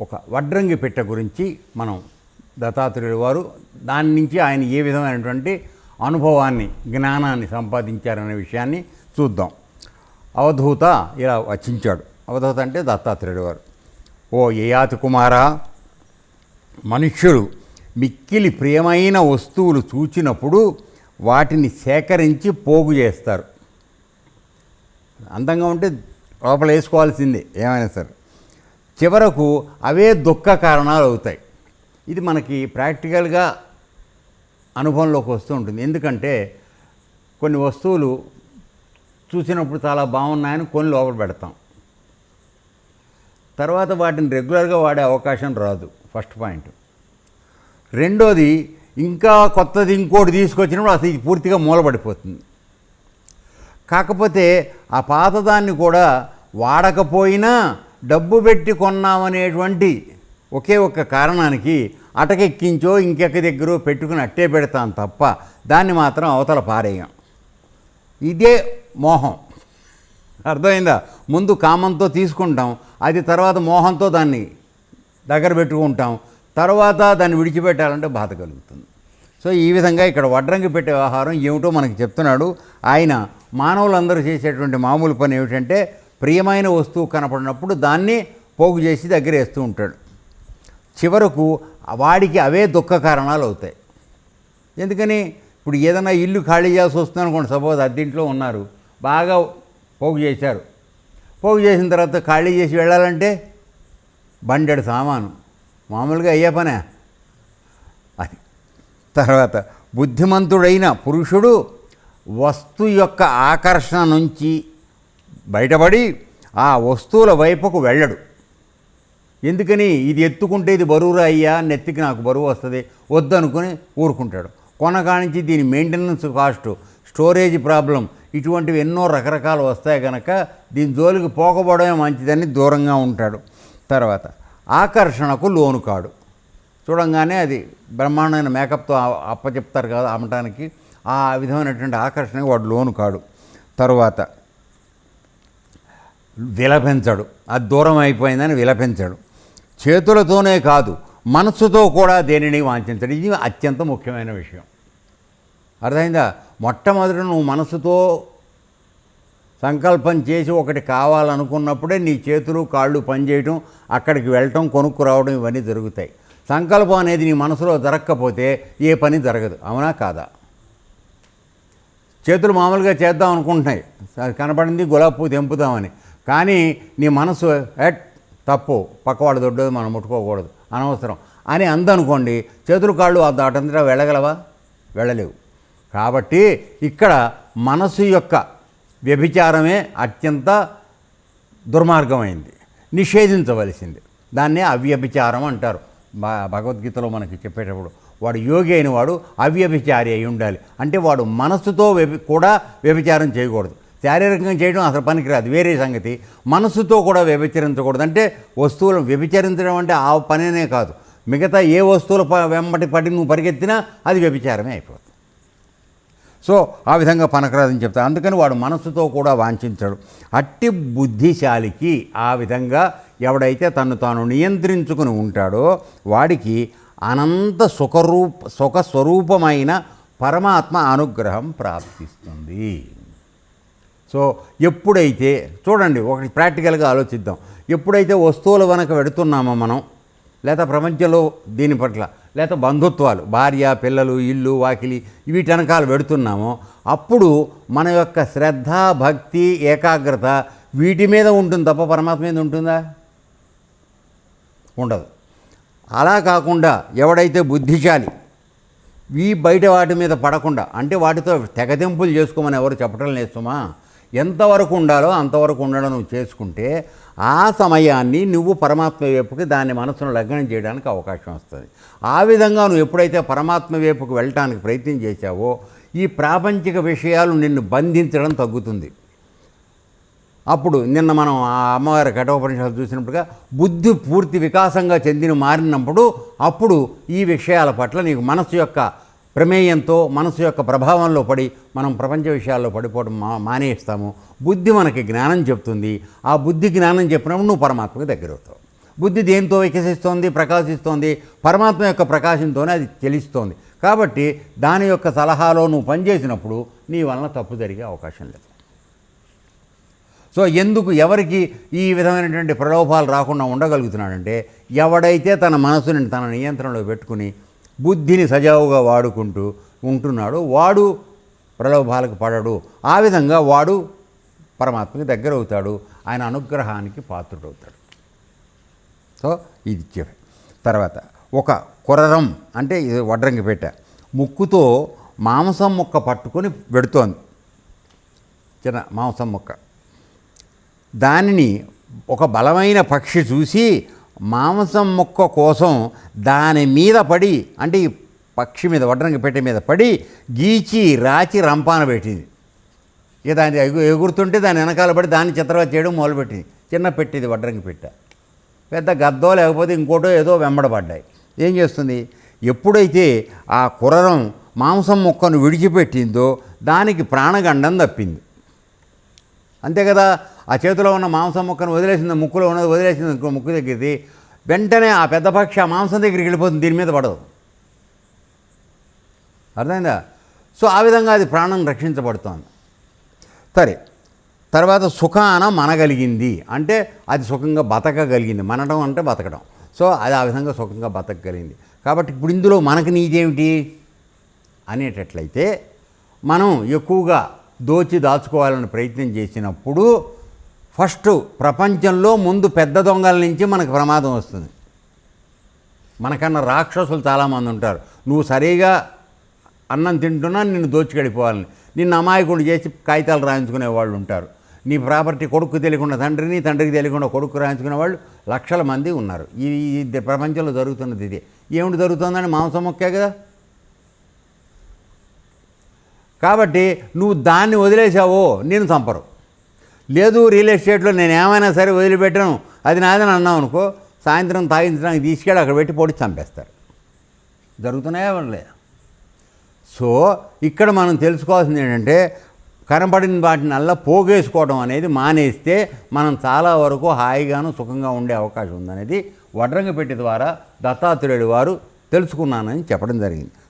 ఒక వడ్రంగి పెట్టె గురించి మనం దత్తాత్రేయుడు వారు దాని నుంచి ఆయన ఏ విధమైనటువంటి అనుభవాన్ని జ్ఞానాన్ని సంపాదించారనే విషయాన్ని చూద్దాం. అవధూత ఇలా వచించాడు. అవధూత అంటే దత్తాత్రేయుడు వారు. ఓ యయాతి కుమారా మనుష్యులు మిక్కిలి ప్రియమైన వస్తువులు చూచినప్పుడు వాటిని సేకరించి పోగు చేస్తారు. అందంగా ఉంటే లోపల వేసుకోవాల్సిందే ఏమైనా సరే. చివరకు అవే దుఃఖ కారణాలు అవుతాయి. ఇది మనకి ప్రాక్టికల్గా అనుభవంలోకి వస్తూ ఉంటుంది. ఎందుకంటే కొన్ని వస్తువులు చూసినప్పుడు చాలా బాగున్నాయని కొన్ని లోపల పెడతాం. తర్వాత వాటిని రెగ్యులర్గా వాడే అవకాశం రాదు. First point. రెండోది ఇంకా కొత్తది ఇంకోటి తీసుకొచ్చినప్పుడు అసలు ఇది పూర్తిగా మూలపడిపోతుంది కాకపోతే ఆ పాతదాన్ని కూడా వాడకపోయినా డబ్బు పెట్టి కొన్నామనేటువంటి ఒకే ఒక్క కారణానికి అటకెక్కించో ఇంకెక్క దగ్గర పెట్టుకుని అట్టే పెడతాం తప్ప దాన్ని మాత్రం అవతల పారేయం. ఇదే మోహం. అర్థమైందా? ముందు కామంతో తీసుకుంటాం అది తర్వాత మోహంతో దాన్ని దగ్గర పెట్టుకుంటాం తర్వాత దాన్ని విడిచిపెట్టాలంటే బాధ కలుగుతుంది. సో ఈ విధంగా ఇక్కడ వడ్రంగి పెట్టే వ్యవహారం ఏమిటో మనకి చెప్తున్నాడు. ఆయన మానవులందరూ చేసేటువంటి మామూలు పని ఏమిటంటే ప్రియమైన వస్తువు కనపడినప్పుడు దాన్ని పోగు చేసి దగ్గర వేస్తూ ఉంటాడు. చివరకు వాడికి అవే దుఃఖ కారణాలు అవుతాయి. ఎందుకని? ఇప్పుడు ఏదైనా ఇల్లు ఖాళీ చేయాల్సి వస్తుంది అనుకోండి సపోజ్ అద్దీంట్లో ఉన్నారు బాగా పోగు చేశారు. పోగు చేసిన తర్వాత ఖాళీ చేసి వెళ్ళాలంటే బండెడు సామాను. మామూలుగా అయ్యే పనే. అది. తర్వాత బుద్ధిమంతుడైన పురుషుడు వస్తు యొక్క ఆకర్షణ నుంచి బయటపడి ఆ వస్తువుల వైపుకు వెళ్ళడు. ఎందుకని? ఇది ఎత్తుకుంటే ఇది బరువురా అయ్యా? నెత్తికి నాకు బరువు వస్తుంది. వద్దనుకుని ఊరుకుంటాడు. కొనకానించి దీని మెయింటెనెన్స్ కాస్ట్ స్టోరేజ్ ప్రాబ్లం ఇటువంటివి ఎన్నో రకరకాలు వస్తాయి కనుక దీని జోలికి పోకపోవడమే మంచిదని దూరంగా ఉంటాడు. తర్వాత ఆకర్షణకు లోను కాడు. చూడంగానే అది బ్రహ్మాండమైన మేకప్తో అప్పచెప్తారు కదా అమ్మటానికి. ఆ విధమైనటువంటి ఆకర్షణకు వాడు లోను కాడు. తరువాత విలపించడు. అది దూరం అయిపోయిందని విలపించడు. చేతులతోనే కాదు మనస్సుతో కూడా దేనిని వాంఛించడు. ఇది అత్యంత ముఖ్యమైన విషయం. అర్థమైందా? మొట్టమొదట నువ్వు మనసుతో సంకల్పం చేసి ఒకటి కావాలనుకున్నప్పుడే నీ చేతులు కాళ్ళు పనిచేయటం అక్కడికి వెళ్ళటం కొనుక్కు రావడం ఇవన్నీ జరుగుతాయి. సంకల్పం అనేది నీ మనసులో జరగకపోతే ఏ పని జరగదు. అవునా కాదా? చేతులు మామూలుగా చేద్దాం అనుకుంటున్నాయి. కనపడింది గులాబీ పువ్వు తెంపుదామని కానీ నీ మనసు ఎట్ తప్పు పక్కవాడు దొడ్డది మనం ముట్టుకోకూడదు. అనవసరం. అని అందనుకోండి చేతులు కాళ్ళు దాటంతటా వెళ్ళగలవా? వెళ్ళలేవు. కాబట్టి ఇక్కడ మనసు యొక్క వ్యభిచారమే అత్యంత దుర్మార్గమైంది. నిషేధించవలసింది. దాన్నే అవ్యభిచారం అంటారు. భగవద్గీతలో మనకి చెప్పేటప్పుడు వాడు యోగి అయిన వాడు అవ్యభిచారి అయి ఉండాలి. అంటే వాడు మనస్సుతో వ్యభి కూడా వ్యభిచారం చేయకూడదు. శారీరకంగా చేయడం అసలు పనికిరాదు. వేరే సంగతి. మనసుతో కూడా వ్యభిచరించకూడదు. అంటే వస్తువులను వ్యభిచరించడం అంటే ఆ పనేనే కాదు. మిగతా ఏ వస్తువుల ప- వెంబటి పడి నువ్వు పరిగెత్తినా అది వ్యభిచారమే అయిపోతుంది సో ఆ విధంగా పనకరాదని చెప్తాను అందుకని వాడు మనసుతో కూడా వాంఛించడు. అట్టి బుద్ధిశాలికి ఆ విధంగా ఎవడైతే తను తాను నియంత్రించుకుని ఉంటాడో వాడికి అనంత సుఖరూప సుఖ స్వరూపమైన పరమాత్మ అనుగ్రహం ప్రాప్తిస్తుంది. సో ఎప్పుడైతే చూడండి ఒకటి ప్రాక్టికల్గా ఆలోచిద్దాం. ఎప్పుడైతే వస్తువుల వెనక పెడుతున్నామో మనం లేదా ప్రపంచంలో దీని పట్ల లేదా బంధుత్వాలు భార్య పిల్లలు ఇల్లు వాకిలి వీటి వెనకాల పెడుతున్నామో అప్పుడు మన యొక్క శ్రద్ధ భక్తి ఏకాగ్రత వీటి మీద ఉంటుంది తప్ప పరమాత్మ మీద ఉంటుందా? ఉండదు. అలా కాకుండా ఎవడైతే బుద్ధిశాలి ఈ బయట వాటి మీద పడకుండా అంటే వాటితో తెగదెంపులు చేసుకోమని ఎవరు చెప్పడం లేదు సుమా. ఎంతవరకు ఉండాలో అంతవరకు ఉండడం నువ్వు చేసుకుంటే ఆ సమయాన్ని నువ్వు పరమాత్మ వైపుకి దాన్ని మనసును లగ్నం చేయడానికి అవకాశం వస్తుంది. ఆ విధంగా నువ్వు ఎప్పుడైతే పరమాత్మ వైపుకి వెళ్ళటానికి ప్రయత్నం చేశావో ఈ ప్రాపంచిక విషయాలు నిన్ను బంధించడం తగ్గుతుంది. అప్పుడు నిన్న మనం ఆ అమ్మవారి కఠోపనిషత్తు చూసినప్పుడుగా బుద్ధి పూర్తి వికాసంగా చెందిన మారినప్పుడు అప్పుడు ఈ విషయాల పట్ల నీకు మనసు యొక్క ప్రమేయంతో మనసు యొక్క ప్రభావంలో పడి మనం ప్రపంచ విషయాల్లో పడిపోవడం మా మానేస్తాము. బుద్ధి మనకి జ్ఞానం చెప్తుంది. ఆ బుద్ధి జ్ఞానం చెప్పినప్పుడు నువ్వు పరమాత్మకు దగ్గర అవుతావు బుద్ధి దేంతో వికసిస్తోంది? ప్రకాశిస్తోంది? పరమాత్మ యొక్క ప్రకాశంతోనే అది తెలుస్తోంది. కాబట్టి దాని యొక్క సలహాలో నువ్వు పనిచేసినప్పుడు నీ వలన తప్పు జరిగే అవకాశం లేదు. సో ఎందుకు ఎవరికి ఈ విధమైనటువంటి ప్రలోభాలు రాకుండా ఉండగలుగుతున్నాడంటే ఎవడైతే తన మనసుని తన నియంత్రణలో పెట్టుకుని బుద్ధిని సజావుగా వాడుకుంటూ ఉంటున్నాడు. వాడు ప్రలోభాలకు పడడు. ఆ విధంగా వాడు పరమాత్మకి దగ్గర అవుతాడు ఆయన అనుగ్రహానికి పాత్రుడవుతాడు. సో ఇది చెప్పే తర్వాత ఒక కురరం అంటే ఇది వడ్రంగి పెట్ట. ముక్కుతో మాంసం ముక్క పట్టుకొని పెడుతోంది చిన్న మాంసం ముక్క. దానిని ఒక బలమైన పక్షి చూసి మాంసం ముక్క కోసం దాని మీద పడి అంటే ఈ పక్షి మీద వడ్రంగి పెట్టె మీద పడి గీచి రాచి రంపాన పెట్టింది. ఇక దాని ఎగు ఎగురుతుంటే దాని వెనకాల పడి దాన్ని చిత్రవత చేయడం మొదలుపెట్టింది. చిన్న పెట్టింది వడ్రంగి పెట్ట. పెద్ద గద్దో లేకపోతే ఇంకోటో ఏదో వెంబడబడ్డాయి. ఏం చేస్తుంది? ఎప్పుడైతే ఆ కురరం మాంసం ముక్కను విడిచిపెట్టిందో దానికి ప్రాణగండం తప్పింది. అంతే కదా? ఆ చేతిలో ఉన్న మాంసం ముక్కను వదిలేసింది ముక్కులో ఉన్నది వదిలేసింది ఇంకో ముక్కు దగ్గరికి. వెంటనే ఆ పెద్ద పక్షి ఆ మాంసం దగ్గరికి వెళ్ళిపోతుంది దీని మీద పడదు. అర్థమైందా? సో ఆ విధంగా అది ప్రాణం రక్షించబడుతోంది. సరే తర్వాత సుఖాన మనగలిగింది. అంటే అది సుఖంగా బతకగలిగింది. మనడం అంటే బతకడం. సో అది ఆ విధంగా సుఖంగా బతకగలిగింది. కాబట్టి ఇప్పుడు ఇందులో మనకు నీదేమిటి? అనేటట్లయితే మనం ఎక్కువగా దోచి దాచుకోవాలని ప్రయత్నం చేసినప్పుడు ఫస్ట్ ప్రపంచంలో ముందు పెద్ద దొంగల నుంచి మనకు ప్రమాదం వస్తుంది. మనకన్నా రాక్షసులు చాలామంది ఉంటారు. నువ్వు సరిగా అన్నం తింటున్నా నిన్ను దోచుకెళ్ళిపోవాలని నిన్ను అమాయకుడు చేసి కాగితాలు రాయించుకునే వాళ్ళు ఉంటారు. నీ ప్రాపర్టీ కొడుకు తెలియకుండా తండ్రిని తండ్రికి తెలియకుండా కొడుకు రాయించుకునే వాళ్ళు లక్షల మంది ఉన్నారు. ఈ ఈ ప్రపంచంలో జరుగుతున్నది ఇది. ఏమిటి జరుగుతుందని మాంసం మొక్కే కదా. కాబట్టి నువ్వు దాన్ని వదిలేసావో నేను చంపరు. లేదు రియల్ ఎస్టేట్లో నేను ఏమైనా సరే వదిలిపెట్టను. అది నాదని అన్నావు అనుకో సాయంత్రం తాగించడానికి తీసుకెళ్ళి అక్కడ పెట్టి పొడి చంపేస్తారు. జరుగుతున్నాయా లేదా సో ఇక్కడ మనం తెలుసుకోవాల్సింది ఏంటంటే కనపడిన వాటిని అల్లా పోగేసుకోవడం అనేది మానేస్తే మనం చాలా వరకు హాయిగాను సుఖంగా ఉండే అవకాశం ఉందనేది వడ్రంగపెట్టి ద్వారా దత్తాత్రేయుడు వారు తెలుసుకున్నానని చెప్పడం జరిగింది.